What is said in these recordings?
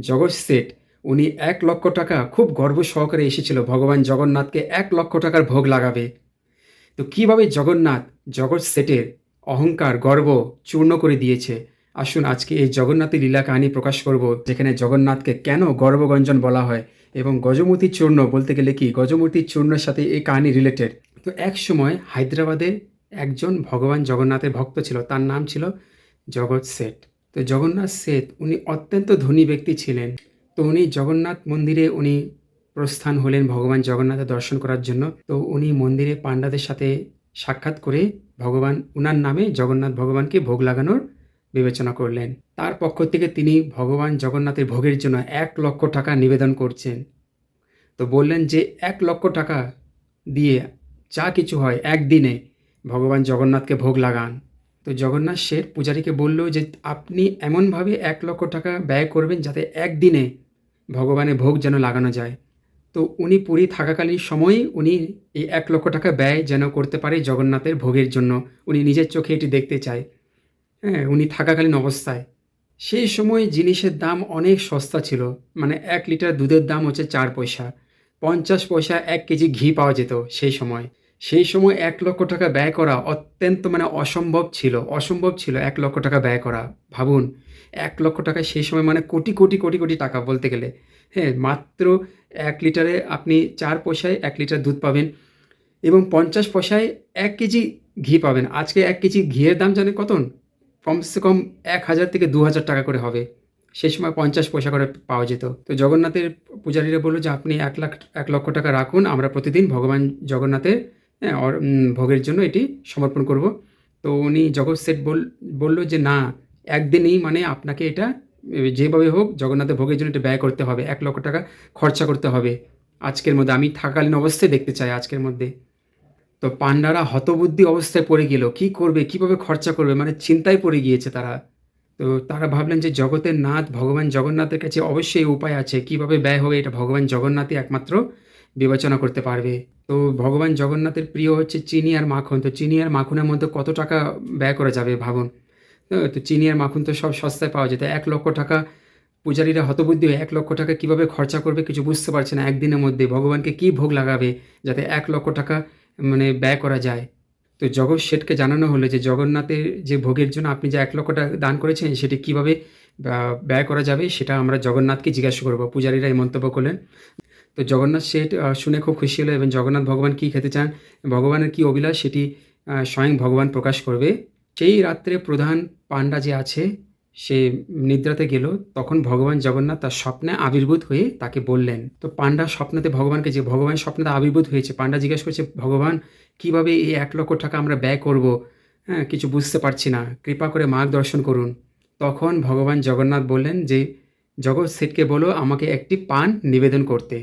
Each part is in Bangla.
জগৎ শেঠ। উনি এক লক্ষ টাকা খুব গর্ব সহকারে এসেছিল, ভগবান জগন্নাথকে এক লক্ষ টাকার ভোগ লাগাবে। তো কীভাবে জগন্নাথ জগৎ সেটের অহংকার, গর্ব চূর্ণ করে দিয়েছে? আসুন আজকে এই জগন্নাথের লীলা কাহিনী প্রকাশ করব, যেখানে জগন্নাথকে কেন গর্বগঞ্জন বলা হয় এবং গজমূর্তি চূর্ণ বলতে গেলে কি? গজমূর্তির চূর্ণের সাথে এই কাহিনী রিলেটেড তো এক সময় হায়দ্রাবাদে একজন ভগবান জগন্নাথের ভক্ত ছিল, তার নাম ছিল জগৎ শেঠ। তো জগন্নাথ শেঠ উনি অত্যন্ত ধনী ব্যক্তি ছিলেন। তো উনি জগন্নাথ মন্দিরে উনি প্রস্থান হলেন ভগবান জগন্নাথের দর্শন করার জন্য। তো উনি মন্দিরে পাণ্ডাদের সাথে সাক্ষাৎ করে ভগবান, উনার নামে জগন্নাথ ভগবানকে ভোগ লাগানোর বিবেচনা করলেন। তার পক্ষ থেকে তিনি ভগবান জগন্নাথের ভোগের জন্য এক লক্ষ টাকা নিবেদন করছেন। তো বললেন যে, এক লক্ষ টাকা দিয়ে যা কিছু হয়, একদিনে ভগবান জগন্নাথকে ভোগ লাগান। তো জগন্নাথ শেঠ পূজারীকে বলল যে, আপনি এমনভাবে এক লক্ষ টাকা ব্যয় করবেন যাতে একদিনে ভগবানের ভোগ যেন লাগানো যায়। তো উনি পুরী থাকাকালীন সময়েই উনি এই এক লক্ষ টাকা ব্যয় যেন করতে পারে জগন্নাথের ভোগের জন্য। উনি নিজের চোখে এটি দেখতে চায়। হ্যাঁ উনি থাকাকালীন অবস্থায়। সেই সময় জিনিসের দাম অনেক সস্তা ছিল। মানে এক লিটার দুধের দাম হচ্ছে চার পয়সা। পঞ্চাশ পয়সা এক কেজি ঘি পাওয়া যেত সেই সময়। সেই সময় এক লক্ষ টাকা ব্যয় করা অত্যন্ত মানে অসম্ভব ছিল অসম্ভব ছিল এক লক্ষ টাকা ব্যয় করা। ভাবুন, এক লক্ষ টাকা সেই সময় মানে কোটি কোটি কোটি কোটি টাকা বলতে গেলে। হ্যাঁ মাত্র এক লিটারে আপনি চার পয়সায় এক লিটার দুধ পাবেন এবং পঞ্চাশ পয়সায় এক কেজি ঘি পাবেন। আজকে এক কেজি ঘিয়ের দাম জানেন কত? কমসে কম এক হাজার থেকে দু হাজার টাকা করে হবে। সেই সময় পঞ্চাশ পয়সা করে পাওয়া যেত। তো জগন্নাথের পূজারীরা বলল যে, আপনি এক লাখ, এক লক্ষ টাকা রাখুন, আমরা প্রতিদিন ভগবান জগন্নাথের ভোগের জন্য এটি সমর্পণ করব। তো উনি জগৎ সেট বল, বলল যে না, একদিনেই মানে আপনাকে এটা যেভাবে হোক জগন্নাথের ভোগের জন্য এটা ব্যয় করতে হবে। এক লক্ষ টাকা খরচা করতে হবে। আজকের মধ্যে আমি থাকালীন অবস্থায় দেখতে চাই আজকের মধ্যে। তো পান্ডারা হতবুদ্ধি অবস্থায় পড়ে গেল। কি করবে, কীভাবে খরচা করবে? মানে চিন্তায় পড়ে গিয়েছে তারা। তো তারা ভাবলেন যে জগতের নাথ ভগবান জগন্নাথের কাছে অবশ্যই উপায় আছে। কীভাবে ব্যয় হবে এটা ভগবান জগন্নাথই একমাত্র বিবেচনা করতে পারবে। তো ভগবান জগন্নাথের প্রিয় হচ্ছে চিনি আর মাখন। তো চিনি আর মাখনের মধ্যে কত টাকা ব্যয় করা যাবে ভাবুন? তো চিনি আর মাখন তো সব সস্তায় পাওয়া যেত। এক লক্ষ টাকা পূজারীরা হতবুদ্ধি হয়ে এক লক্ষ টাকা কীভাবে খরচা করবে কিছু বুঝতে পারছে না একদিনের মধ্যে। ভগবানকে কি ভোগ লাগাবে যাতে এক লক্ষ টাকা মানে ব্যয় করা যায়? তো জগৎ শেঠকে জানানো হলো যে জগন্নাথের যে ভোগের জন্য আপনি যে এক লক্ষ টাকা দান করেছেন, সেটি কীভাবে ব্যয় করা যাবে সেটা আমরা জগন্নাথকে জিজ্ঞাসা করব। পূজারীরা এই মন্তব্য করলেন। তো জগন্নাথ শেঠ শুনে খুব খুশি হলো এবং জগন্নাথ ভগবান কী খেতে চান, ভগবানের কী অভিলাষ সেটি স্বয়ং ভগবান প্রকাশ করবে। সেই রাত্রে প্রধান পাণ্ডা যে আছে, সে নিদ্রাতে গেল। তখন ভগবান জগন্নাথ তার স্বপ্নে আবির্ভূত হয়ে তাকে বললেন, তো পাণ্ডা স্বপ্নতে ভগবানকে যে, ভগবান স্বপ্নতে আবির্ভূত হয়েছে? পাণ্ডা জিজ্ঞেস করছে, ভগবান, কীভাবে এই এক লক্ষ টাকা আমরা ব্যয় করব? হ্যাঁ কিছু বুঝতে পারছি না। কৃপা করে মার্গদর্শন করুন। তখন ভগবান জগন্নাথ বললেন যে, জগৎ শেঠকে বলো, আমাকে একটি পান নিবেদন করতে।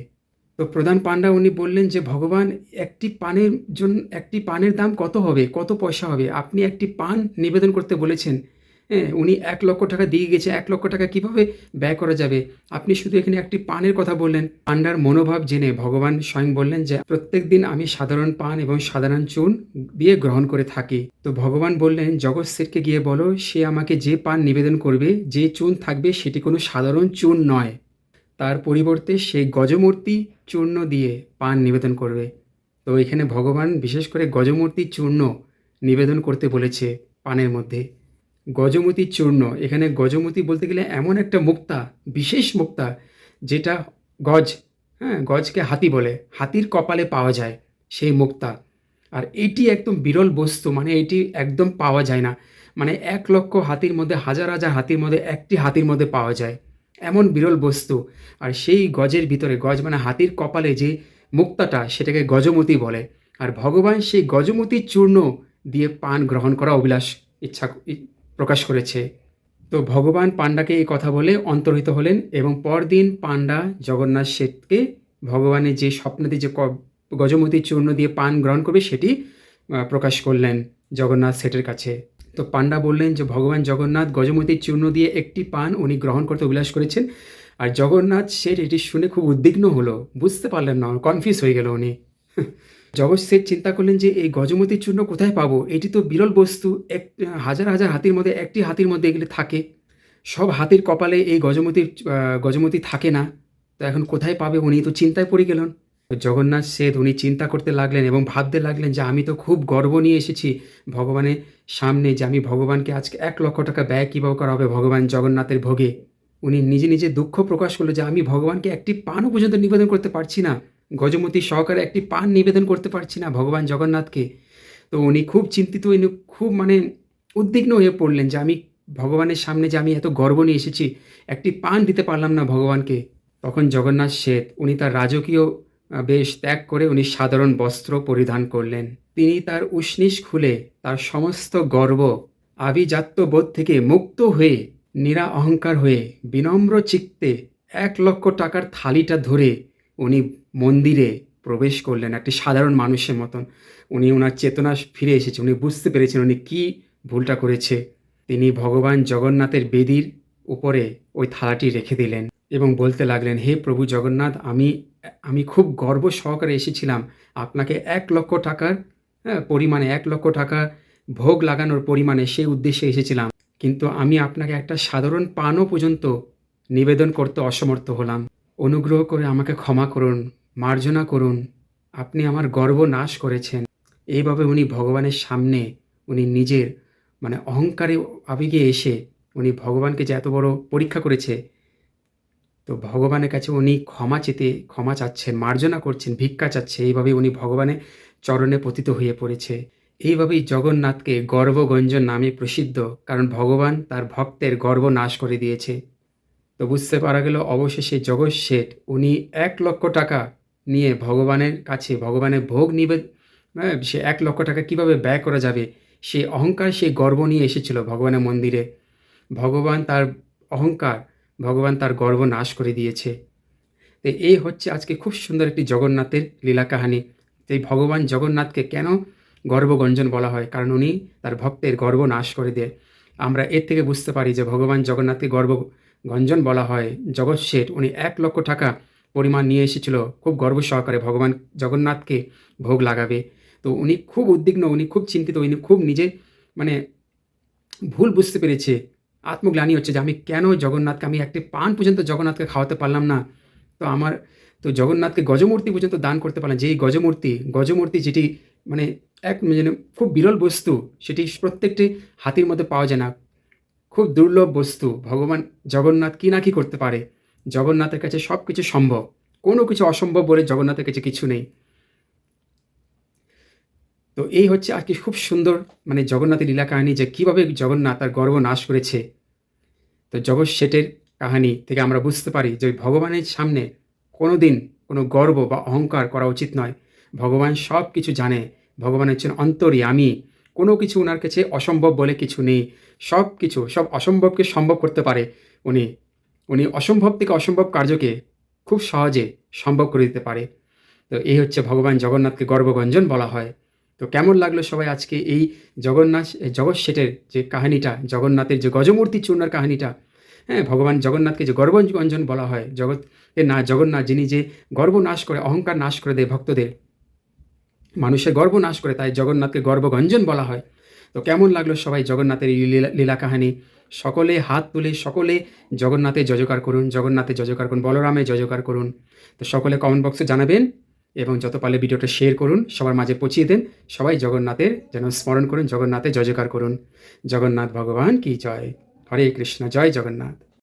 তো প্রধান পাণ্ডা উনি বললেন যে, ভগবান, একটি পানের জন্য, একটি পানের দাম কত হবে? কত পয়সা হবে? আপনি একটি পান নিবেদন করতে বলেছেন। হ্যাঁ উনি এক লক্ষ টাকা দিয়ে গেছে। এক লক্ষ টাকা কীভাবে ব্যয় করা যাবে? আপনি শুধু এখানে একটি পানের কথা বললেন। পাণ্ডার মনোভাব জেনে ভগবান স্বয়ং বললেন যে, প্রত্যেক দিন আমি সাধারণ পান এবং সাধারণ চুন দিয়ে গ্রহণ করে থাকি। তো ভগবান বললেন, জগৎ শেঠকে গিয়ে বলো, সে আমাকে যে পান নিবেদন করবে, যে চুন থাকবে, সেটি কোনো সাধারণ চুন নয়। তার পরিবর্তে সেই গজমূর্তি চূর্ণ দিয়ে পান নিবেদন করবে। তো এখানে ভগবান বিশেষ করে গজমূর্তি চূর্ণ নিবেদন করতে বলেছে পানের মধ্যে। গজমতি চূর্ণ, এখানে গজমতি বলতে গেলে এমন একটা মুক্তা, বিশেষ মুক্তা, যেটা গজ হ্যাঁ গজকে হাতি বলে, হাতির কপালে পাওয়া যায় সেই মুক্তা। আর এটি একদম বিরল বস্তু মানে এটি একদম পাওয়া যায় না। মানে এক লক্ষ হাতির মধ্যে, হাজার হাজার হাতির মধ্যে, একটি হাতির মধ্যে পাওয়া যায়। এমন বিরল বস্তু। আর সেই গজের ভিতরে গজ মানে হাতির কপালে যে মুক্তাটা, সেটাকে গজমতি বলে। আর ভগবান সেই গজমতি চূর্ণ দিয়ে পান গ্রহণ করা অভিলাষ ইচ্ছা প্রকাশ করেছে। তো ভগবান পাণ্ডাকে এই কথা বলে অন্তর্হিত হলেন এবং পরদিন পাণ্ডা জগন্নাথ শেঠকে ভগবানের যে স্বপ্নতে যে ক- গজমতি চূর্ণ দিয়ে পান গ্রহণ করবে, সেটি প্রকাশ করলেন জগন্নাথ শেঠের কাছে। তো পাণ্ডা বললেন যে, ভগবান জগন্নাথ গজমতির চূর্ণ দিয়ে একটি পান উনি গ্রহণ করতে অভিলাষ করেছেন। আর জগন্নাথ শেঠ এটি শুনে খুব উদ্বিগ্ন হলো। বুঝতে পারলেন না কনফিউজ হয়ে গেল উনি। জগৎ শেঠ চিন্তা করলেন যে, এই গজমতির চূর্ণ কোথায় পাবো? এটি তো বিরল বস্তু। এক, হাজার হাজার হাতির মধ্যে, একটি হাতির মধ্যে এগুলি থাকে। সব হাতির কপালে এই গজমতির গজমতি থাকে না। তো এখন কোথায় পাবে উনি? তো চিন্তায় পড়ে গেলেন। জগন্নাথ শেঠ উনি চিন্তা করতে লাগলেন এবং ভাবতে লাগলেন যে আমি তো খুব গর্ব নিয়ে এসেছি ভগবানের সামনে যে আমি ভগবানকে আজকে এক লক্ষ টাকা ব্যয় কীভাবে করা হবে ভগবান জগন্নাথের ভোগে। উনি নিজে নিজে দুঃখ প্রকাশ করল যে আমি ভগবানকে একটি পানও পর্যন্ত নিবেদন করতে পারছি না। গজমতি সহকারে একটি পান নিবেদন করতে পারছি না ভগবান জগন্নাথকে। তো উনি খুব চিন্তিত, উনি খুব মানে উদ্বিগ্ন হয়ে পড়লেন যে আমি ভগবানের সামনে যে আমি এত গর্ব নিয়ে এসেছি, একটি পান দিতে পারলাম না ভগবানকে। তখন জগন্নাথ শেঠ উনি তার রাজকীয় বেশ ত্যাগ করে উনি সাধারণ বস্ত্র পরিধান করলেন। তিনি তার উষ্ণিস খুলে তার সমস্ত গর্ব, আভিজাত্য বোধ থেকে মুক্ত হয়ে নিরা অহংকার হয়ে, বিনম্র চিত্তে এক লক্ষ টাকার থালিটা ধরে উনি মন্দিরে প্রবেশ করলেন একটি সাধারণ মানুষের মতন। উনি ওনার চেতনা ফিরে এসেছে, উনি বুঝতে পেরেছেন উনি কী ভুলটা করেছে। তিনি ভগবান জগন্নাথের বেদির উপরে ওই থালাটি রেখে দিলেন এবং বলতে লাগলেন, হে প্রভু জগন্নাথ, আমি আমি খুব গর্ব সহকারে এসেছিলাম। আপনাকে এক লক্ষ টাকার পরিমাণে, এক লক্ষ টাকা ভোগ লাগানোর পরিমাণে সেই উদ্দেশ্যে এসেছিলাম। কিন্তু আমি আপনাকে একটা সাধারণ পানও পর্যন্ত নিবেদন করতে অসমর্থ হলাম। অনুগ্রহ করে আমাকে ক্ষমা করুন, মার্জনা করুন। আপনি আমার গর্ব নাশ করেছেন। এইভাবে উনি ভগবানের সামনে উনি নিজের মানে অহংকারে আবেগে এসে উনি ভগবানকে যে এত বড় পরীক্ষা করেছে তো ভগবানের কাছে উনি ক্ষমা চেতে ক্ষমা চাচ্ছেন মার্জনা করছেন ভিক্ষা চাচ্ছে এইভাবে উনি ভগবানের চরণে পতিত হয়ে পড়েছে। এইভাবেই জগন্নাথকে গর্বগঞ্জন নামে প্রসিদ্ধ কারণ ভগবান তার ভক্তের গর্ব নাশ করে দিয়েছে। তো বুঝতে পারা গেল অবশেষে জগৎ শেঠ উনি এক লক্ষ টাকা নিয়ে ভগবানের কাছে ভগবানের ভোগ নিবে হ্যাঁ, সে এক লক্ষ টাকা কীভাবে ব্যয় করা যাবে? সে অহংকার সে গর্ব নিয়ে এসেছিল ভগবানের মন্দিরে। ভগবান তার অহংকার ভগবান তার গর্ব নাশ করে দিয়েছে। তো এই হচ্ছে আজকে খুব সুন্দর একটি জগন্নাথের লীলা কাহানি। এই ভগবান জগন্নাথকে কেন গর্বগঞ্জন বলা হয়? কারণ উনি তার ভক্তের গর্ব নাশ করে দেয়। আমরা এর থেকে বুঝতে পারি যে ভগবান জগন্নাথকে গর্ব গঞ্জন বলা হয়। জগৎ শেঠ উনি এক লক্ষ টাকা পরিমাণ নিয়ে এসেছিল। খুব গর্ব সহকারে ভগবান জগন্নাথকে ভোগ লাগাবে। তো উনি খুব উদ্বিগ্ন, উনি খুব চিন্তিত, উনি খুব নিজে মানে ভুল বুঝতে পেরেছে। আত্মগ্লানি হচ্ছে যে আমি কেন জগন্নাথকে, আমি একটি পান পর্যন্ত জগন্নাথকে খাওয়াতে পারলাম না। তো আমার, তো জগন্নাথকে গজমূর্তি পর্যন্ত দান করতে পারলাম। যেই গজমূর্তি গজমূর্তি যেটি মানে এক মানে খুব বিরল বস্তু, সেটি প্রত্যেকটি হাতির মধ্যে পাওয়া যায় না। খুব দুর্লভ বস্তু। ভগবান জগন্নাথ কি না কী করতে পারে? জগন্নাথের কাছে সব কিছু সম্ভব। কোনো কিছু অসম্ভব বলে জগন্নাথের কাছে কিছু নেই। তো এই হচ্ছে আর কি খুব সুন্দর মানে জগন্নাথের লীলা কাহিনী যে কীভাবে জগন্নাথ তার গর্ব নাশ করেছে। তো জগৎ শেঠের কাহিনী থেকে আমরা বুঝতে পারি যে ভগবানের সামনে কোনো দিন কোনো গর্ব বা অহংকার করা উচিত নয়। ভগবান সব কিছু জানে, ভগবান হচ্ছেন অন্তরী, আমি। কোনো কিছু ওনার কাছে অসম্ভব বলে কিছু নেই। সব কিছু সব অসম্ভবকে সম্ভব করতে পারে উনি। উনি অসম্ভব থেকে অসম্ভব কার্যকে খুব সহজে সম্ভব করে দিতে পারে। তো এই হচ্ছে ভগবান জগন্নাথকে গর্বগঞ্জন বলা হয়। তো কেমন লাগল সবাই আজকে এই জগন্নাথ জগৎ শেঠের যে কাহিনীটা, জগন্নাথের যে গজমূর্তি চূর্ণার কাহিনীটা? হ্যাঁ ভগবান জগন্নাথকে যে গর্বগঞ্জন বলা হয় জগৎ না, জগন্নাথ যিনি যে গর্ব নাশ করে, অহংকার নাশ করে দেয় ভক্তদের, মানুষের গর্ব নাশ করে, তাই জগন্নাথকে গর্বগঞ্জন বলা হয়। তো কেমন লাগল সবাই জগন্নাথের এই লীলা লীলা কাহিনী? সকলে হাত তুলে, সকলে জগন্নাথে জজকার করুন, জগন্নাথে জজকার করুন, বলরামে জজকার করুন। তো সকলে কমেন্ট বক্সে জানাবেন। এবং যত পারলে ভিডিওটা শেয়ার করুন, সবার মাঝে পৌঁছিয়ে দেন। সবাই জগন্নাথের যেন স্মরণ করুন, জগন্নাথে জয়কার করুন। জগন্নাথ ভগবান কি জয়। হরে কৃষ্ণ, জয় জগন্নাথ।